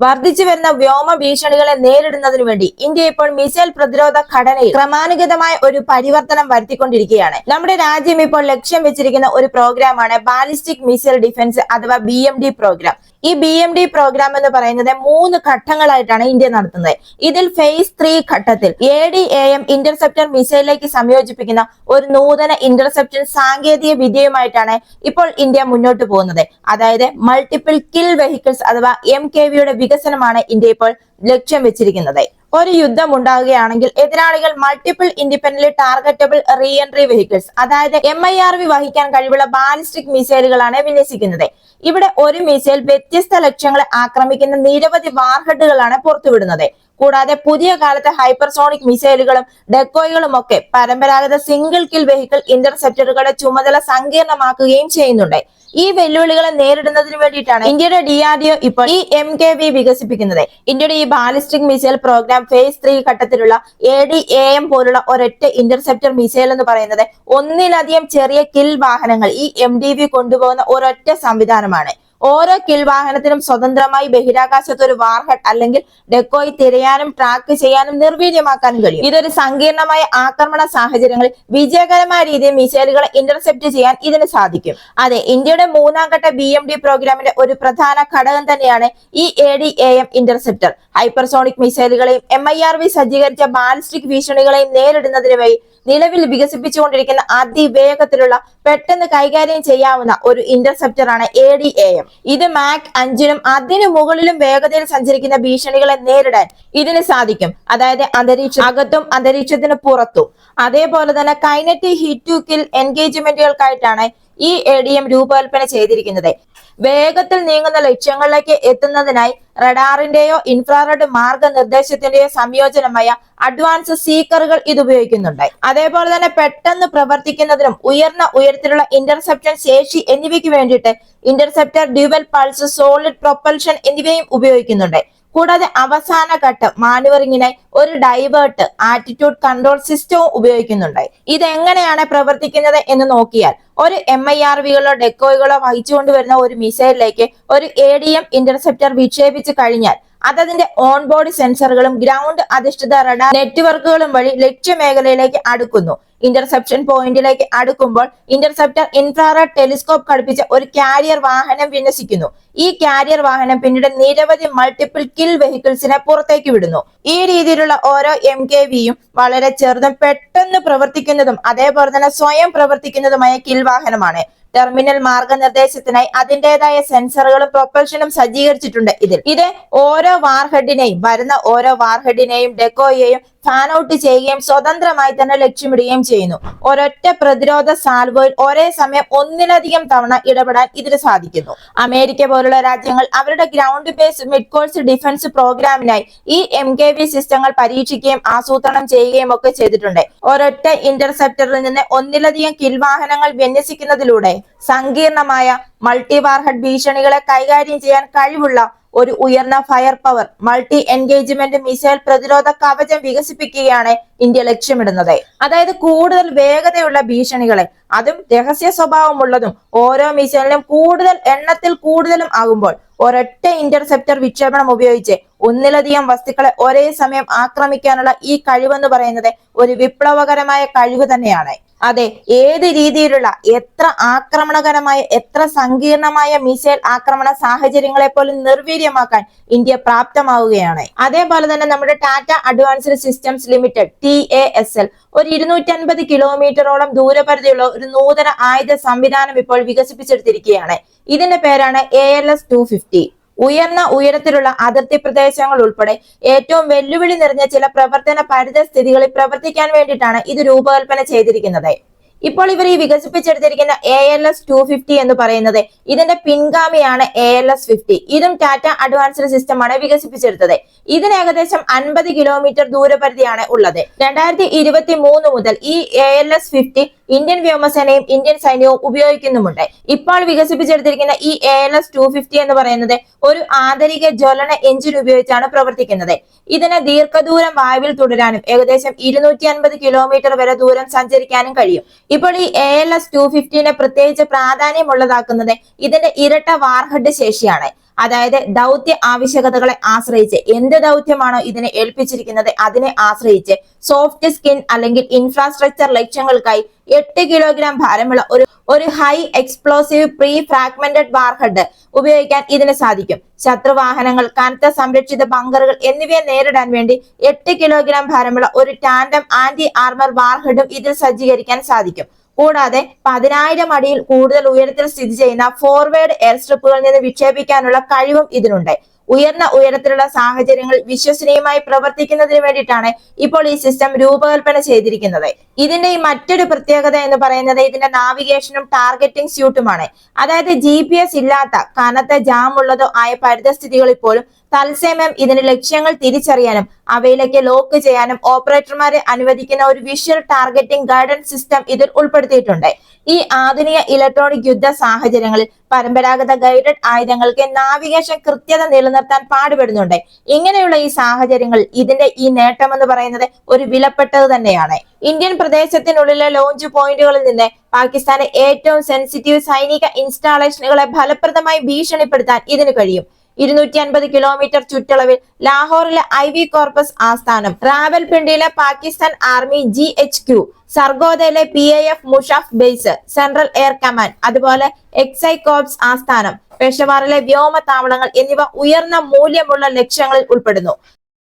വർദ്ധിച്ചു വരുന്ന വ്യോമ ഭീഷണികളെ നേരിടുന്നതിനു വേണ്ടി ഇന്ത്യ ഇപ്പോൾ മിസൈൽ പ്രതിരോധ ഘടനയിൽ ക്രമാനുഗതമായ ഒരു പരിവർത്തനം വരുത്തിക്കൊണ്ടിരിക്കുകയാണ്. നമ്മുടെ രാജ്യം ഇപ്പോൾ ലക്ഷ്യം വെച്ചിരിക്കുന്ന ഒരു പ്രോഗ്രാമാണ് ബാലിസ്റ്റിക് മിസൈൽ ഡിഫൻസ് അഥവാ ബി എം ഡി പ്രോഗ്രാം. ഈ ബി എം ഡി പ്രോഗ്രാം എന്ന് പറയുന്നത് മൂന്ന് ഘട്ടങ്ങളായിട്ടാണ് ഇന്ത്യ നടത്തുന്നത്. ഇതിൽ ഫേസ് ത്രീ ഘട്ടത്തിൽ A D A M interceptor മിസൈലിലേക്ക് സംയോജിപ്പിക്കുന്ന ഒരു നൂതന ഇന്റർസെപ്ഷൻ സാങ്കേതിക വിദ്യയുമായിട്ടാണ് ഇപ്പോൾ ഇന്ത്യ മുന്നോട്ട് പോകുന്നത്. അതായത് മൾട്ടിപ്പിൾ കിൽ വെഹിക്കിൾസ് അഥവാ എം കെ വിയുടെ വികസനമാണ് ഇന്ത്യ ഇപ്പോൾ ലക്ഷ്യം വെച്ചിരിക്കുന്നത്. ഒരു യുദ്ധം ഉണ്ടാകുകയാണെങ്കിൽ എതിരാളികൾ multiple independent targetable re entry vehicles അതായത് എം ഐ ആർ വി വഹിക്കാൻ കഴിവുള്ള ബാലിസ്റ്റിക് മിസൈലുകളാണ് വിന്യസിക്കുന്നത്. ഇവിടെ ഒരു മിസൈൽ വ്യത്യസ്ത ലക്ഷ്യങ്ങളെ ആക്രമിക്കുന്ന നിരവധി വാർഹെഡുകളാണ് പുറത്തുവിടുന്നത്. കൂടാതെ പുതിയ കാലത്തെ ഹൈപ്പർസോണിക് മിസൈലുകളും ഡെക്കോയുകളും ഒക്കെ പരമ്പരാഗത സിംഗിൾ കിൽ വെഹിക്കിൾ ഇന്റർസെപ്റ്ററുകളുടെ ചുമതല സങ്കീർണമാക്കുകയും ചെയ്യുന്നുണ്ട്. ഈ വെല്ലുവിളികളെ നേരിടുന്നതിന് വേണ്ടിയിട്ടാണ് ഇന്ത്യയുടെ ഡി ആർ ഡി ഒ ഇപ്പോൾ ഈ എം കെ വി വികസിപ്പിക്കുന്നത്. ഇന്ത്യയുടെ ഈ ballistic missile program phase three ഘട്ടത്തിലുള്ള A D A M പോലുള്ള ഒരൊറ്റ ഇന്റർസെപ്റ്റർ മിസൈൽ എന്ന് പറയുന്നത് ഒന്നിലധികം ചെറിയ കിൽ വാഹനങ്ങൾ ഈ എം ഡി വി കൊണ്ടുപോകുന്ന ഒരൊറ്റ സംവിധാനമാണ്. ഓരോ കിൽ വാഹനത്തിനും സ്വതന്ത്രമായി ബഹിരാകാശത്ത് ഒരു വാർഹെഡ് അല്ലെങ്കിൽ ഡെക്കോയി തിരയാനും ട്രാക്ക് ചെയ്യാനും നിർവീര്യമാക്കാനും കഴിയും. ഇതൊരു സങ്കീർണമായ ആക്രമണ സാഹചര്യങ്ങളിൽ വിജയകരമായ രീതിയിൽ മിസൈലുകളെ ഇന്റർസെപ്റ്റ് ചെയ്യാൻ ഇതിന് സാധിക്കും. അതെ ഇന്ത്യയുടെ മൂന്നാം ഘട്ട ബി എം ഡി പ്രോഗ്രാമിന്റെ ഒരു പ്രധാന ഘടകം തന്നെയാണ് ഈ A D A M interceptor hypersonic മിസൈലുകളെയും M I R V സജ്ജീകരിച്ച ബാലിസ്റ്റിക് ഭീഷണികളെയും നേരിടുന്നതിന് വഴി നിലവിൽ വികസിപ്പിച്ചുകൊണ്ടിരിക്കുന്ന അതിവേഗത്തിലുള്ള പെട്ടെന്ന് കൈകാര്യം ചെയ്യാവുന്ന ഒരു ഇന്റർസെപ്റ്റർ ആണ് എ ഡി എ എം ഇത് മാക് അഞ്ചിനും അതിനു മുകളിലും വേഗതയിൽ സഞ്ചരിക്കുന്ന ഭീഷണികളെ നേരിടാൻ ഇതിന് സാധിക്കും. അതായത് അന്തരീക്ഷ അകത്തും അന്തരീക്ഷത്തിന് പുറത്തും. അതേപോലെ തന്നെ കൈനറ്റി ഹിറ്റ് ടു കിൽ എൻഗേജ്മെന്റുകൾക്കായിട്ടാണ് ഈ എ ഡി എം രൂപകൽപ്പന ചെയ്തിരിക്കുന്നത്. വേഗത്തിൽ നീങ്ങുന്ന ലക്ഷ്യങ്ങളിലേക്ക് എത്തുന്നതിനായി റഡാറിന്റെയോ ഇൻഫ്രാറെഡ് മാർഗനിർദ്ദേശത്തിന്റെയോ സംയോജനമായ അഡ്വാൻസ് സീക്കറുകൾ ഇത് ഉപയോഗിക്കുന്നുണ്ട്. അതേപോലെ തന്നെ പെട്ടെന്ന് പ്രവർത്തിക്കുന്നതിനും ഉയർന്ന ഉയരത്തിലുള്ള ഇന്റർസെപ്ഷൻ ശേഷി എന്നിവയ്ക്ക് വേണ്ടിയിട്ട് interceptor dual pulse solid propulsion എന്നിവയും ഉപയോഗിക്കുന്നുണ്ട്. കൂടാതെ അവസാന ഘട്ടം മാനുവറിങ്ങിനായി ഒരു ഡൈവേർട്ട് ആറ്റിറ്റ്യൂഡ് കൺട്രോൾ സിസ്റ്റവും ഉപയോഗിക്കുന്നുണ്ട് ഇത് എങ്ങനെയാണ് പ്രവർത്തിക്കുന്നത് എന്ന് നോക്കിയാൽ ഒരു എം ഐ ആർ വികളോ ഡെക്കോയ്കളോ വഹിച്ചുകൊണ്ടുവരുന്ന ഒരു മിസൈലിലേക്ക് ഒരു എ ഡി എം ഇന്റർസെപ്റ്റർ വിക്ഷേപിച്ചു കഴിഞ്ഞാൽ അതതിന്റെ ഓൺ ബോഡി സെൻസറുകളും ഗ്രൗണ്ട് അധിഷ്ഠിത റഡാർ നെറ്റ്വർക്കുകളും വഴി ലക്ഷ്യമേഖലയിലേക്ക് അടുക്കുന്നു. ഇന്റർസെപ്ഷൻ പോയിന്റിലേക്ക് അടുക്കുമ്പോൾ ഇന്റർസെപ്റ്റർ ഇൻഫ്രാറെഡ് ടെലിസ്കോപ്പ് ഘടിപ്പിച്ച ഒരു കാരിയർ വാഹനം വിന്യസിക്കുന്നു. ഈ കാരിയർ വാഹനം പിന്നീട് നിരവധി മൾട്ടിപ്പിൾ കിൽ വെഹിക്കിൾസിനെ പുറത്തേക്ക് വിടുന്നു. ഈ രീതിയിലുള്ള ഓരോ എം കെ വിയും വളരെ ചെറുതും പെട്ടെന്ന് പ്രവർത്തിക്കുന്നതും അതേപോലെ തന്നെ സ്വയം പ്രവർത്തിക്കുന്നതുമായ കിൽ വാഹനമാണ്. ടെർമിനൽ മാർഗനിർദ്ദേശത്തിനായി അതിന്റേതായ സെൻസറുകളും പ്രൊപ്പൽഷനും സജ്ജീകരിച്ചിട്ടുണ്ട് ഇതിൽ. ഇത് ഓരോ വാർഹെഡിനെയും വരുന്ന ഓരോ വാർഹെഡിനെയും ഡെക്കോയെയും ഫാൻ ഔട്ട് ചെയ്യുകയും സ്വതന്ത്രമായി തന്നെ ലക്ഷ്യമിടുകയും ചെയ്യുന്നു. ഒരൊറ്റ പ്രതിരോധ സാൽവോയിൽ ഒരേ സമയം ഒന്നിലധികം തവണ ഇടപെടാൻ ഇതിന് സാധിക്കുന്നു. അമേരിക്ക പോലുള്ള രാജ്യങ്ങൾ അവരുടെ ground base mid course defence പ്രോഗ്രാമിനായി ഈ എം കെ വി സിസ്റ്റങ്ങൾ പരീക്ഷിക്കുകയും ആസൂത്രണം ചെയ്യുകയും ഒക്കെ ചെയ്തിട്ടുണ്ട്. ഒരൊറ്റ ഇന്റർസെപ്റ്ററിൽ നിന്ന് ഒന്നിലധികം കിൽവാഹനങ്ങൾ വിന്യസിക്കുന്നതിലൂടെ സങ്കീർണമായ മൾട്ടിവാർഹഡ് ഭീഷണികളെ കൈകാര്യം ചെയ്യാൻ കഴിവുള്ള ഒരു ഉയർന്ന fire power multi engagement missile പ്രതിരോധ കവചം വികസിപ്പിക്കുകയാണ് ഇന്ത്യ ലക്ഷ്യമിടുന്നത്. അതായത് കൂടുതൽ വേഗതയുള്ള ഭീഷണികളെ. അതും രഹസ്യ സ്വഭാവമുള്ളതും ഓരോ മിസൈലിനും കൂടുതൽ എണ്ണത്തിൽ കൂടുതലും ആകുമ്പോൾ ഒരൊറ്റ ഇന്റർസെപ്റ്റർ വിക്ഷേപണം ഉപയോഗിച്ച് ഒന്നിലധികം വസ്തുക്കളെ ഒരേ സമയം ആക്രമിക്കാനുള്ള ഈ കഴിവെന്ന് പറയുന്നത് ഒരു വിപ്ലവകരമായ കഴിവ് തന്നെയാണ്. അതെ ഏത് രീതിയിലുള്ള എത്ര ആക്രമണകരമായ എത്ര സങ്കീർണമായ മിസൈൽ ആക്രമണ സാഹചര്യങ്ങളെ പോലും നിർവീര്യമാക്കാൻ ഇന്ത്യ പ്രാപ്തമാവുകയാണ്. അതേപോലെ തന്നെ നമ്മുടെ Tata advanced systems limited T A S L ഒരു ഇരുന്നൂറ്റി അൻപത് കിലോമീറ്ററോളം ദൂരപരിധിയുള്ള ഒരു നൂതന ആയുധ സംവിധാനം ഇപ്പോൾ വികസിപ്പിച്ചെടുത്തിരിക്കുകയാണ്. ഇതിന്റെ പേരാണ് A L S two fifty. ഉയർന്ന ഉയരത്തിലുള്ള അതിർത്തി പ്രദേശങ്ങൾ ഉൾപ്പെടെ ഏറ്റവും വെല്ലുവിളി നിറഞ്ഞ ചില പ്രവർത്തന പരിതസ്ഥിതികളിൽ പ്രവർത്തിക്കാൻ വേണ്ടിയിട്ടാണ് ഇത് രൂപകൽപ്പന ചെയ്തിരിക്കുന്നത്. ഇപ്പോൾ ഇവർ ഈ വികസിപ്പിച്ചെടുത്തിരിക്കുന്ന A L S two fifty എന്ന് പറയുന്നത് ഇതിന്റെ പിൻഗാമിയാണ് എ എൽ എസ് ഫിഫ്റ്റി ഇതും ടാറ്റ അഡ്വാൻസ്ഡ് സിസ്റ്റമാണ് വികസിപ്പിച്ചെടുത്തത്. ഇതിന് ഏകദേശം അൻപത് കിലോമീറ്റർ ദൂരപരിധിയാണ് ഉള്ളത്. രണ്ടായിരത്തി ഇരുപത്തി മൂന്ന് മുതൽ ഈ A L S fifty Indian വ്യോമസേനയും Indian സൈന്യവും ഉപയോഗിക്കുന്നുമുണ്ട്. ഇപ്പോൾ വികസിപ്പിച്ചെടുത്തിരിക്കുന്ന ഈ A L S two fifty എന്ന് പറയുന്നത് ഒരു ആന്തരിക ജ്വലന എഞ്ചിൻ ഉപയോഗിച്ചാണ് പ്രവർത്തിക്കുന്നത്. ഇതിന് ദീർഘദൂരം വായുവിൽ തുടരാനും ഏകദേശം ഇരുന്നൂറ്റി അൻപത് കിലോമീറ്റർ വരെ ദൂരം സഞ്ചരിക്കാനും കഴിയും. ഇപ്പോൾ ഈ എ എൽ എസ് ടു ഫിഫ്റ്റീനെ പ്രത്യേകിച്ച് പ്രാധാന്യമുള്ളതാക്കുന്നത് ഇതിന്റെ ഇരട്ട വാർഹഡ് ശേഷിയാണ്. അതായത് ദൗത്യ ആവശ്യകതകളെ ആശ്രയിച്ച് എന്ത് ദൗത്യമാണോ ഇതിനെ ഏൽപ്പിച്ചിരിക്കുന്നത് അതിനെ ആശ്രയിച്ച് സോഫ്റ്റ് സ്കിൻ അല്ലെങ്കിൽ ഇൻഫ്രാസ്ട്രക്ചർ ലക്ഷ്യങ്ങൾക്കായി എട്ട് കിലോഗ്രാം ഭാരമുള്ള ഒരു ഒരു high explosive pre fragmented warhead ഉപയോഗിക്കാൻ ഇതിന് സാധിക്കും. ശത്രുവാഹനങ്ങൾ കനത്ത സംരക്ഷിത ബങ്കറുകൾ എന്നിവയെ നേരിടാൻ വേണ്ടി എട്ട് കിലോഗ്രാം ഭാരമുള്ള ഒരു ടാൻഡം ആന്റി ആർമർ വാർഹെഡും ഇതിൽ സജ്ജീകരിക്കാൻ സാധിക്കും. കൂടാതെ പതിനായിരം അടിയിൽ കൂടുതൽ ഉയരത്തിൽ സ്ഥിതി ചെയ്യുന്ന ഫോർവേഡ് എയർ സ്ട്രിപ്പുകളിൽ നിന്ന് വിക്ഷേപിക്കാനുള്ള കഴിവും ഇതിനുണ്ട്. ഉയർന്ന ഉയരത്തിലുള്ള സാഹചര്യങ്ങൾ വിശ്വസനീയമായി പ്രവർത്തിക്കുന്നതിന് വേണ്ടിയിട്ടാണ് ഇപ്പോൾ ഈ സിസ്റ്റം രൂപകൽപ്പന ചെയ്തിരിക്കുന്നത്. ഇതിന്റെ ഈ മറ്റൊരു പ്രത്യേകത എന്ന് പറയുന്നത് ഇതിന്റെ നാവിഗേഷനും ടാർഗറ്റിംഗ് സ്യൂട്ടുമാണ് അതായത് ജി ഇല്ലാത്ത കനത്ത ജാം ഉള്ളതോ ആയ പരിതസ്ഥിതികളിൽ പോലും തത്സമയം ഇതിന് ലക്ഷ്യങ്ങൾ തിരിച്ചറിയാനും അവയിലേക്ക് ലോക്ക് ചെയ്യാനും ഓപ്പറേറ്റർമാരെ അനുവദിക്കുന്ന ഒരു വിഷ്വൽ ടാർഗറ്റിംഗ് ഗൈഡൻസ് സിസ്റ്റം ഇതിൽ ഉൾപ്പെടുത്തിയിട്ടുണ്ട്. ഈ ആധുനിക ഇലക്ട്രോണിക് യുദ്ധ സാഹചര്യങ്ങളിൽ പരമ്പരാഗത ഗൈഡഡ് ആയുധങ്ങൾക്ക് നാവിഗേഷൻ കൃത്യത നിലനിർത്താൻ പാടുപെടുന്നുണ്ട്. ഇങ്ങനെയുള്ള ഈ സാഹചര്യങ്ങളിൽ ഇതിന്റെ ഈ നേട്ടം എന്ന് പറയുന്നത് ഒരു വിലപ്പെട്ടത് തന്നെയാണ്. ഇന്ത്യൻ പ്രദേശത്തിനുള്ളിലെ ലോഞ്ച് പോയിന്റുകളിൽ നിന്ന് പാകിസ്ഥാനെ ഏറ്റവും സെൻസിറ്റീവ് സൈനിക ഇൻസ്റ്റാളേഷനുകളെ ഫലപ്രദമായി ഭീഷണിപ്പെടുത്താൻ ഇതിന് കഴിയും. ഇരുന്നൂറ്റി അൻപത് കിലോമീറ്റർ ചുറ്റളവിൽ ലാഹോറിലെ ഐ വി കോർപ്പസ് ആസ്ഥാനം. റാവൽപിണ്ടിയിലെ Pakistan army G H Q സർഗോദയിലെ P A F Mushaf base central air command അതുപോലെ എക്സൈ കോർപ്സ് ആസ്ഥാനം പെഷവാറിലെ വ്യോമ താവളങ്ങൾ എന്നിവ ഉയർന്ന മൂല്യമുള്ള ലക്ഷ്യങ്ങളിൽ ഉൾപ്പെടുന്നു.